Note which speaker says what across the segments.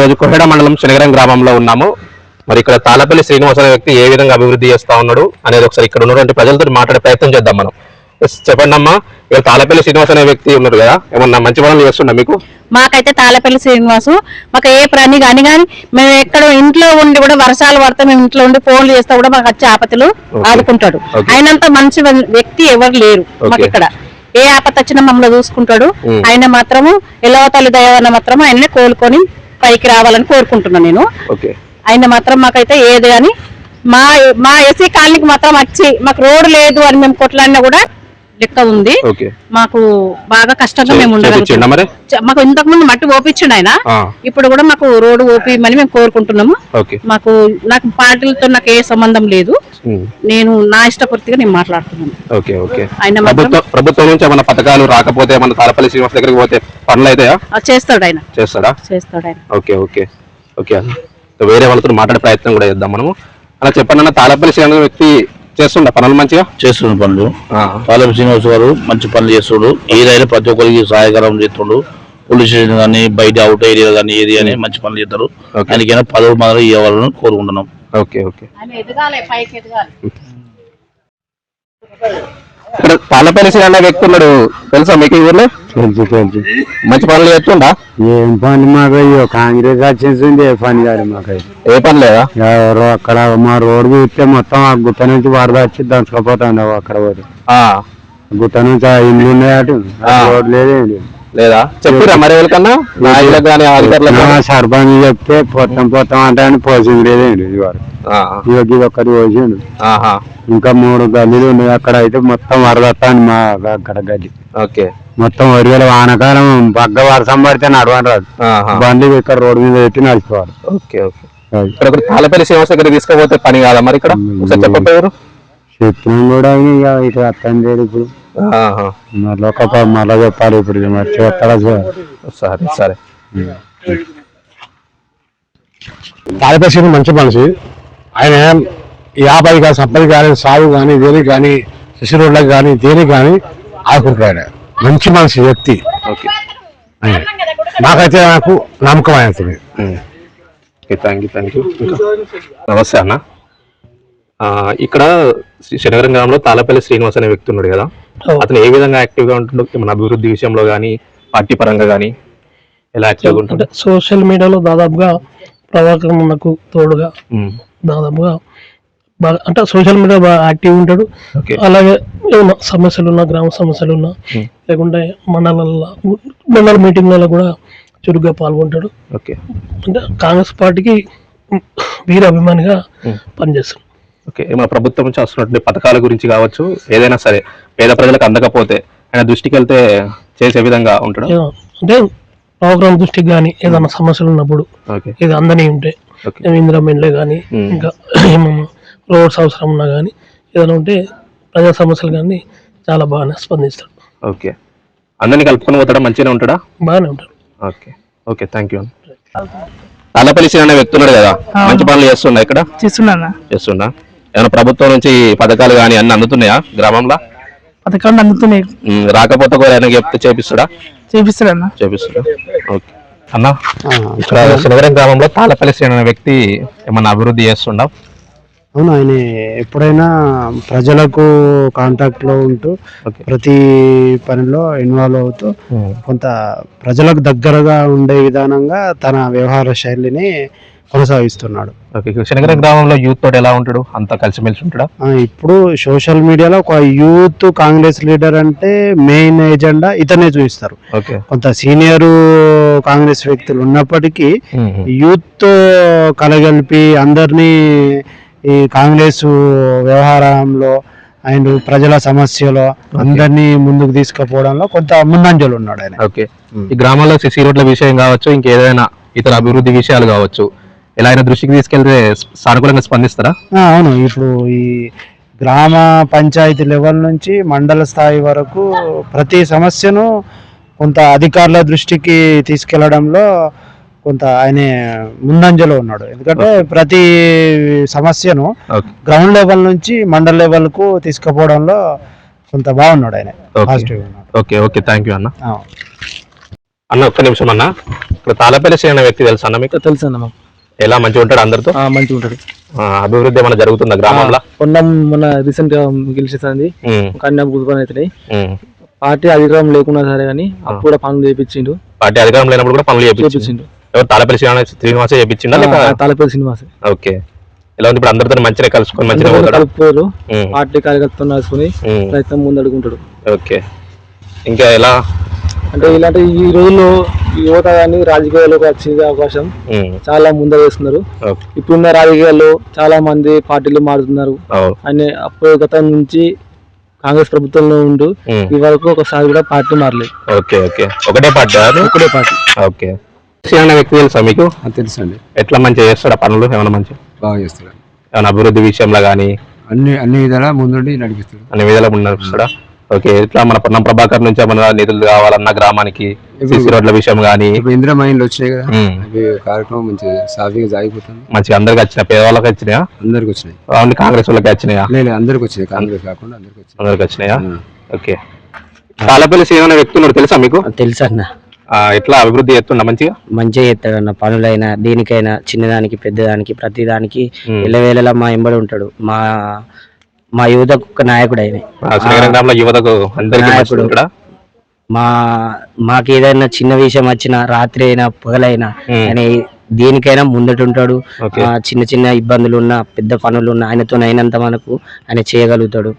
Speaker 1: ఈరోజు కొహెడ మండలం శనగరం గ్రామంలో ఉన్నాము. మరి ఇక్కడ తాళపల్లి శ్రీనివాస వ్యక్తి ఏ విధంగా అభివృద్ధి చేస్తా ఉన్నాడు అనేది ఒకసారి ఇక్కడ ఉన్నటువంటి ప్రజలతో మాట్లాడే ప్రయత్నం చేద్దాం మనం. చెప్పండి అమ్మా. ఇక్కడ తాళపల్లి శ్రీనివాస అనే వ్యక్తి ఉన్నారు కదా. ఏమన్నా మంచి పనులు చేస్తున్నా మీకు?
Speaker 2: మాకైతే తాళపల్లి శ్రీనివాసు. మాకు ఏ ప్రాణి కానీ కానీ మేము ఎక్కడ ఇంట్లో ఉండి కూడా వర్షాలు పడితే మేము ఇంట్లో ఉండి ఫోన్లు చేస్తా కూడా మాకు వచ్చే
Speaker 1: Okay.
Speaker 2: ఆదుకుంటాడు. ఆయనంత మంచి వ్యక్తి ఎవరు లేరు మాకు. ఇక్కడ. ఏ ఆపద వచ్చినా మమ్మల్ని చూసుకుంటాడు.
Speaker 1: Hmm.
Speaker 2: ఆయన మాత్రము ఎలవ తల్లి దయవన్న మాత్రం ఆయన్నే కోలుకొని పైకి రావాలని కోరుకుంటున్నాను నేను. ఆయన మాత్రం మాకైతే ఏది కానీ మా మా ఎస్సీ కాలనీకి మాత్రం వచ్చి మాకు రోడ్డు లేదు అని మేము కొట్లాడినా కూడా లెక్క ఉంది. మాకు బాగా కష్టంగా మేము ఉండగలుగుతాం చ- మాకు ఇంతకు ముందు మట్టి ఓపించిండు ఆయన. ఇప్పుడు కూడా మాకు రోడ్డు ఓపిమని మేము కోరుకుంటున్నాము. మాకు నాకు పార్టీలతో నాకు ఏ సంబంధం లేదు. నేను నా ఇష్టపూర్తిగా నేను మాట్లాడుతున్నాను.
Speaker 1: ఓకే ఓకే
Speaker 2: ఆయన
Speaker 1: ప్రభుత్వం ప్రభుత్వం నుంచి ఏమైనా పథకాలు రాకపోతే ఏమన్నా తాళపల్లి శ్రీనివాస దగ్గరికి పోతే పనులు అవుతాయా?
Speaker 2: ఆ, చేస్తాడు ఆయన.
Speaker 1: చేస్తాడా?
Speaker 2: చేస్తాడు ఆయన.
Speaker 1: ఓకే ఓకే ఓకే వేరే వాళ్ళతో మాట్లాడే ప్రయత్నం కూడా చేద్దాం మనము. అలా చెప్పండి అన్న తాళపల్లి శ్రీనివాస వ్యక్తి చేస్తుండ పనులు మంచిగా?
Speaker 3: చేస్తున్న పనులు.
Speaker 1: ఆ,
Speaker 3: పాలెం శ్రీనివాస్ గారు మంచి పనులు చేస్తుడు. ఏదైనా ప్రతి ఒక్కరికి సహాయకరం చేస్తుండు. పోలీస్ స్టేషన్ కానీ బయట అవుట్ ఏరియా కానీ ఏది అని మంచి పనులు చేస్తారు. ఆయనకైనా పదవి మాత్రం ఇవ్వాలని కోరుకుంటున్నాం.
Speaker 1: Okay okay.
Speaker 2: ఎదగాలి పైకి ఎదగాలి.
Speaker 1: ఇక్కడ అన్న వ్యక్తి ఉన్నాడు. తెలుసా మీకు ఈ ఊర్లో?
Speaker 4: తెలుసు తెలుసు.
Speaker 1: మంచి పనులు చేస్తుండా?
Speaker 4: ఏం పని మాకు అయ్యో కాంగ్రెస్ వచ్చేసింది ఏ పని కాదు మాకు
Speaker 1: ఏ పని లేదా?
Speaker 4: ఎవరో అక్కడ మా రోడ్డు చూస్తే మొత్తం ఆ గుట్ట నుంచి వరద వచ్చి దంచుకపోతాను అక్కడ పోతే.
Speaker 1: ఆ,
Speaker 4: గుట్ట నుంచి ఆ ఇండ్లు ఉన్నాయి అటు.
Speaker 1: ఆ.
Speaker 4: రోడ్డు లేదు. లేదు.
Speaker 1: చెప్పిరా మరి ఎవరికన్నా? నాయకులకు కానీ అధికారులకు?
Speaker 4: సర్పంచ్ చెప్తే పొత్తం పొత్తం అంటే అని పోసింది లేదండి ఇది ఒక్కటి పోసిండు. ఇంకా మూడు గల్లీలు ఉన్నాయి. అక్కడ అయితే మొత్తం వరద వస్తాను మా అక్కడ గడ్డి
Speaker 1: ఓకే.
Speaker 4: మొత్తం వరివేల వానకాలం పగ్గ వర్షం పడితే నడవని రాదు. బండి ఇక్కడ రోడ్డు మీద పెట్టి నడిచిపోవాలి.
Speaker 1: Okay okay. ఇక్కడ ఒకటి తాళపల్లి శ్రీనివాస దగ్గర తీసుకుపోతే పని కాదా మరి ఇక్కడ?
Speaker 4: చెప్పినాం కూడా ఇక ఇటు అర్థం లేదు ఇప్పుడు.
Speaker 1: ఆహా.
Speaker 4: మళ్ళీ చెప్పాలి ఇప్పుడు మరి చూస్తాడా.
Speaker 1: సరే సరే.
Speaker 5: తాడిపల్లి మంచి మనిషి. ఆయన యాభై కానీ సంపద కానీ సాగు కానీ దేనికి కానీ శిశు రోడ్లకు కానీ దేనికి కానీ ఆదుకుంటాడు మంచి మనిషి వ్యక్తి. నాకైతే నాకు నమ్మకం ఆయన
Speaker 1: థ్యాంక్ యూ థ్యాంక్ యూ నమస్తే అన్న. ఇక్కడ శనగరం గ్రామంలో తాళపల్లి శ్రీనివాస్ అనే వ్యక్తి ఉన్నాడు కదా. అతను ఏ విధంగా యాక్టివ్గా ఉంటుండో మన అభివృద్ధి విషయంలో కానీ పార్టీ పరంగా కానీ ఎలా యాక్టివ్ ఉంటుంది
Speaker 6: సోషల్ మీడియాలో దాదాపుగా ప్రభాకరన్నకు తోడుగా
Speaker 1: ఉమ్,
Speaker 6: దాదాపుగా బాగా అంటే సోషల్ మీడియా బాగా యాక్టివ్ ఉంటాడు. అలాగే ఏమైనా సమస్యలు ఉన్నా గ్రామ సమస్యలు ఉన్నా. లేకుంటే మండలాల మండల మీటింగ్లలో కూడా చురుగ్గా పాల్గొంటాడు.
Speaker 1: ఓకే.
Speaker 6: అంటే కాంగ్రెస్ పార్టీకి వీర అభిమానిగా. పనిచేస్తాడు.
Speaker 1: ఓకే మన ప్రభుత్వం నుంచి వస్తున్నటువంటి పథకాల గురించి కావచ్చు ఏదైనా సరే పేద ప్రజలకు అందకపోతే ఆయన దృష్టికి వెళ్తే చేసే విధంగా ఉంటాడు
Speaker 6: అంటే ప్రోగ్రామ్ దృష్టికి కానీ ఏదైనా సమస్యలు ఉన్నప్పుడు
Speaker 1: ఓకే.
Speaker 6: ఇది అందని ఉంటే
Speaker 1: ఓకే.
Speaker 6: ఇందిరామెండ్లే కానీ. ఇంకా ఏమన్నా రోడ్స్ అవసరం ఉన్నా కానీ ఏదైనా ఉంటే ప్రజా సమస్యలు కానీ చాలా బాగానే స్పందిస్తాడు
Speaker 1: ఓకే. అందరినీ కలుపుకొని పోతాడా? మంచిగానే ఉంటాడా?
Speaker 6: బాగానే ఉంటాడు.
Speaker 1: Okay. Okay thank you Thallapalli Sri అనే వ్యక్తి ఉన్నాడు కదా? మంచి పనులు చేస్తున్నా ఇక్కడ?
Speaker 7: చేస్తున్నానా?
Speaker 1: చేస్తున్నా ఏమైనా ప్రభుత్వం నుంచి పథకాలు కానీ అన్ని అందుతున్నాయా గ్రామంలో?
Speaker 7: పథకాలు అందుతున్నాయి.
Speaker 1: రాకపోతే కూడా ఆయన చెప్తే చేపిస్తాడా?
Speaker 7: చేపిస్తారన్నా
Speaker 1: చేపిస్తాడా? ఓకే. అన్న ఇక్కడ శివగరం గ్రామంలో తాళ్ళపల్లి శ్రీ అనే వ్యక్తి ఏమన్నా అభివృద్ధి చేస్తుండా?
Speaker 4: అవును ఆయన ఎప్పుడైనా ప్రజలకు కాంటాక్ట్లో ఉంటూ ప్రతి పనిలో ఇన్వాల్వ్ అవుతూ కొంత ప్రజలకు దగ్గరగా ఉండే విధానంగా తన వ్యవహార శైలిని కొనసాగిస్తున్నాడు.
Speaker 1: శనగరం గ్రామంలో యూత్ తోటి ఎలా ఉంటాడు? అంతా కలిసిమెలిసి ఉంటాడా?
Speaker 4: ఇప్పుడు సోషల్ మీడియాలో ఒక యూత్ కాంగ్రెస్ లీడర్ అంటే మెయిన్ ఎజెండా ఇతనే చూపిస్తారు.
Speaker 1: ఓకే.
Speaker 4: కొంత సీనియర్ కాంగ్రెస్ వ్యక్తులు ఉన్నప్పటికీ యూత్ కలగలిపి అందరినీ ఈ కాంగ్రెస్ వ్యవహారంలో అండ్ ప్రజల సమస్యలో అందరినీ ముందుకు తీసుకుపోవడంలో కొంత ముందంజలు ఉన్నాడు ఆయన.
Speaker 1: ఓకే. ఈ గ్రామంలో సిసి రోడ్ల విషయం కావచ్చు ఇంకేదైనా ఇతర అభివృద్ధి విషయాలు కావచ్చు ఎలా అయినా దృష్టికి తీసుకెళ్తే సానుకూలంగా స్పందిస్తారా?
Speaker 4: ఆ, అవును. ఇప్పుడు ఈ గ్రామ పంచాయతీ లెవెల్ నుంచి మండల స్థాయి వరకు ప్రతి సమస్యను కొంత అధికారుల దృష్టికి తీసుకెళ్ళడంలో కొంత ఆయన ముందంజలో ఉన్నాడు. ఎందుకంటే ప్రతి సమస్యను గ్రౌండ్ లెవెల్ నుంచి మండల లెవెల్కు తీసుకుపోవడంలో కొంత బాగున్నాడు ఆయన.
Speaker 1: Okay.
Speaker 4: Positive
Speaker 1: okay okay. Thank you అన్న. అన్న ఒక్క నిమిషం అన్న. ఇప్పుడు తాళపల్లి అనే వ్యక్తి తెలుసా అన్న మీకు?
Speaker 8: తెలుసు అన్న మాకు.
Speaker 1: ఎలా మంచిగా ఉంటాడు అందరితో?
Speaker 8: మంచిగా ఉంటుంది
Speaker 1: ఆ, అభివృద్ధి ఏమైనా జరుగుతుందా గ్రామంలో?
Speaker 8: పొన్నం మొన్న రీసెంట్గా గెలిచేసింది.
Speaker 1: ఉమ్,
Speaker 8: కన్యా పని అవుతున్నాయి. పార్టీ అధికారం లేకున్నా సరే కానీ అప్పుడు కూడా పనులు చేపించిండు.
Speaker 1: పార్టీ అధికారం లేనప్పుడు కూడా పనులు
Speaker 8: చేపించిండు?
Speaker 1: ఎవరు తాళపల్లి శ్రీనివాస శ్రీనివాసే చేపించిందా లేక
Speaker 8: తాలపల్లి శ్రీనివాస్.
Speaker 1: ఓకే. ఎలా ఉంది ఇప్పుడు అందరితో మంచిగా కలుసుకొని మంచిగా
Speaker 8: కలుపుకోరు. పార్టీ కార్యకర్తలు నడుచుకుని ప్రయత్నం ముందడుకుంటాడు
Speaker 1: ఓకే. ఇంకా ఎలా
Speaker 8: అంటే ఇలాంటి ఈ రోజుల్లో ఈ యువత కానీ రాజకీయాల్లోకి వచ్చే అవకాశం చాలా ముందర వేస్తున్నారు ఇప్పుడున్న రాజకీయాల్లో చాలా మంది పార్టీలు మారుతున్నారు. అని అప్పుడు గతం నుంచి కాంగ్రెస్ ప్రభుత్వంలో ఉంటూ
Speaker 1: ఉమ్,
Speaker 8: ఈ వరకు ఒకసారి కూడా పార్టీ మారలేదు
Speaker 1: ఓకే ఓకే. ఒకటే పార్టీ?
Speaker 8: ఒకటే పార్టీ.
Speaker 1: ఓకే. శ్రీ అనే వ్యక్తి తెలుసా మీకు?
Speaker 5: తెలుసు అండి
Speaker 1: ఎట్లా మంచిగా చేస్తాడా పనులు? ఏమైనా మంచి
Speaker 5: బాగా చేస్తాడు.
Speaker 1: ఏమైనా అభివృద్ధి విషయంలో కానీ
Speaker 5: అన్ని అన్ని విధాలా ముందుండి నడిపిస్తాడు.
Speaker 1: అన్ని విధాలుగా నడుస్తాడా ఓకే ఇట్లా మన పొన్నం ప్రభాకర్ నుంచి ఏమైనా నిధులు కావాలన్న గ్రామానికి సిసి రోడ్ల విషయం కానీ
Speaker 5: ఇప్పుడు ఇందిరా మైండ్లు వచ్చినాయి కదా అవి కార్యక్రమం మంచిగా సాఫీగా సాగిపోతుంది.
Speaker 1: మంచిగా అందరికి వచ్చినాయి పేదవాళ్ళకి వచ్చినాయా?
Speaker 5: అందరికి వచ్చినాయి.
Speaker 1: ఓన్లీ కాంగ్రెస్ వాళ్ళకి వచ్చినాయా?
Speaker 5: లేదు అందరికి వచ్చినాయి కాంగ్రెస్ కాకుండా అందరికి వచ్చినాయి.
Speaker 1: అందరికి వచ్చినాయా?
Speaker 5: ఆ.
Speaker 1: ఓకే. తాళపల్లి శ్రీ అనే వ్యక్తి ఉన్నాడు తెలుసా మీకు?
Speaker 9: తెలుసు అన్న.
Speaker 1: ఆ, ఎట్లా అభివృద్ధి చేస్తుండ మంచిగా?
Speaker 9: మంచిగా చేస్తాడన్న పనులైనా దేనికైనా చిన్నదానికి పెద్దదానికి ప్రతిదానికి. ఎల్లవేళలా మా ఎంబడి ఉంటాడు. మా మా యువతకు ఒక నాయకుడు ఆయన.
Speaker 1: యువతకు
Speaker 9: మా మాకు ఏదైనా చిన్న విషయం వచ్చినా రాత్రి అయినా పగలైనా. ఆయన దేనికైనా ముందటుంటాడు. చిన్న చిన్న ఇబ్బందులు ఉన్నా పెద్ద పనులు ఉన్నా ఆయనతో అయినంత మనకు ఆయన చేయగలుగుతాడు.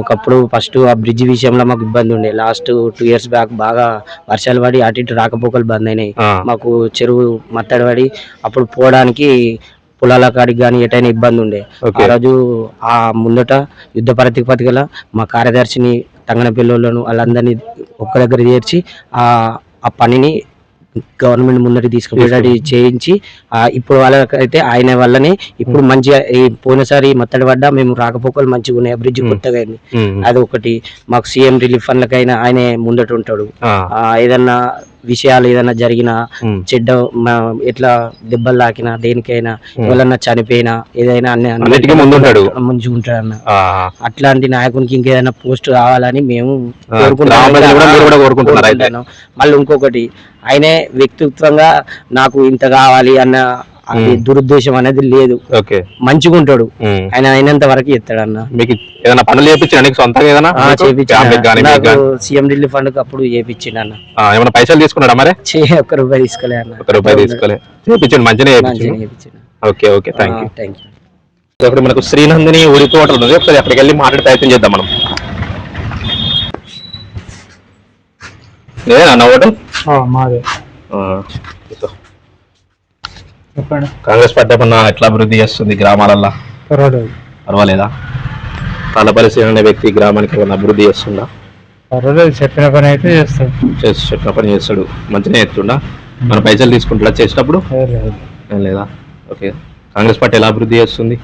Speaker 9: ఒకప్పుడు ఫస్ట్ ఆ బ్రిడ్జ్ విషయంలో మాకు ఇబ్బంది ఉండే. లాస్ట్ టూ ఇయర్స్ బ్యాక్ బాగా వర్షాలు పడి అటు ఇటు రాకపోకలు బంద్ అయినాయి. మాకు చెరువు మత్తడి పడి అప్పుడు పోవడానికి పొలాల కాడికి కానీ ఎటైనా ఇబ్బంది ఉండే. ఆ రోజు ఆ ముందట యుద్ధ ప్రతిపత్తికల మా కార్యదర్శిని తంగన పిల్లలను వాళ్ళందరినీ ఒక్క దగ్గర చేర్చి ఆ ఆ పనిని గవర్నమెంట్ ముందటి తీసుకుపోయేటట్టు చేయించి ఆ ఇప్పుడు వాళ్ళకైతే ఆయన వల్లనే ఇప్పుడు మంచిగా ఈ పోయినసారి మత్తడి పడ్డా మేము రాకపోకలు మంచిగా ఉన్నాయి. బ్రిడ్జ్ కొత్తగా అయింది. అది ఒకటి. మాకు సీఎం రిలీఫ్ ఫండ్లకైనా ఆయనే ముందట ఉంటాడు. ఏదన్నా విషయాలు ఏదన్నా జరిగినా చెడ్డ ఎట్లా దెబ్బలు తాకినా దేనికైనా ఎవరన్నా చనిపోయినా ఏదైనా అన్ని
Speaker 1: అన్నిటికీ ముందుంటాడు.
Speaker 9: మంచిగా ఉంటాడు అన్న అట్లాంటి నాయకునికి ఇంకేదైనా పోస్ట్ కావాలని మేము. కోరుకుంటున్నాను. మళ్ళీ ఇంకొకటి ఆయనే వ్యక్తిత్వంగా నాకు ఇంత కావాలి అన్న అది దురుద్దేశం అనేది లేదు.
Speaker 1: ఓకే.
Speaker 9: మంచిగా ఉంటాడు. ఆయన అయినంత వరకు ఎత్తాడన్న
Speaker 1: మీకు ఏదైనా పనులు చేయించాను?
Speaker 9: సీఎం రిలీఫ్ ఫండ్ అప్పుడు చేపించిండు అన్న.
Speaker 1: ఆ, ఏమైనా పైసలు తీసుకున్నాడా మరి?
Speaker 9: చే ఒక్క రూపాయి తీసుకోలే అన్న.
Speaker 1: ఒక రూపాయి తీసుకోలే. చేయించండి మంచిగా చేయించండి okay okay thank you
Speaker 9: thank you
Speaker 1: ఇప్పుడు మనకు శ్రీనందిని హోటల్ ఉంది ఒకసారి అక్కడికి వెళ్ళి మాట్లాడే ప్రయత్నం చేద్దాం మనం. ఏ అన్న హోటల్
Speaker 4: మాదే. చెప్పండి.
Speaker 1: కాంగ్రెస్ పార్టీ ఏమన్నా ఎట్లా అభివృద్ధి చేస్తుంది గ్రామాలల్లో?
Speaker 4: పర్వాలేదు.
Speaker 1: పర్వాలేదా? తాళపల్లి శ్రీ అనే వ్యక్తి గ్రామానికి ఏమన్నా అభివృద్ధి చేస్తుందా?
Speaker 4: పర్వాలేదు చెప్పిన పని అయితే చేస్తాడు.
Speaker 1: చేసి చెప్పిన పని చేస్తాడు. మంచిగా చేస్తుండా? మన పైసలు తీసుకుంటా చేసినప్పుడు? ఏం లేదా? ఓకే. కాంగ్రెస్ పార్టీ ఎలా అభివృద్ధి చేస్తుంది?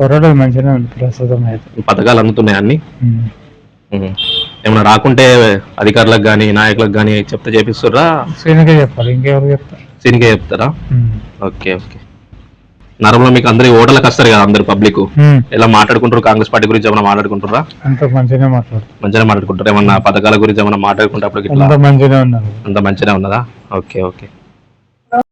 Speaker 4: పర్వాలేదు మంచిగా ఉంది ప్రస్తుతం అయితే.
Speaker 1: పథకాలు అందుతున్నాయి అన్ని? ఉమ్. ఏమన్నా రాకుంటే అధికారులకు కానీ నాయకులకు కానీ చెప్తే చేపిస్తుర్రా?
Speaker 4: చెప్పాలి ఇంకెవరు చెప్తారు?
Speaker 1: సీనికే చెప్తారా? Okay okay. నరంలో మీకు అందరి ఓటర్లకు వస్తారు కదా అందరు పబ్లిక్. ఎలా మాట్లాడుకుంటారు కాంగ్రెస్ పార్టీ గురించి ఏమైనా మాట్లాడుకుంటారా
Speaker 4: మాట్లాడు
Speaker 1: మంచిగా మాట్లాడుకుంటారు ఏమన్నా పథకాల గురించి ఏమైనా మాట్లాడుకుంటే అంత మంచిగా ఉన్నదా? Okay okay.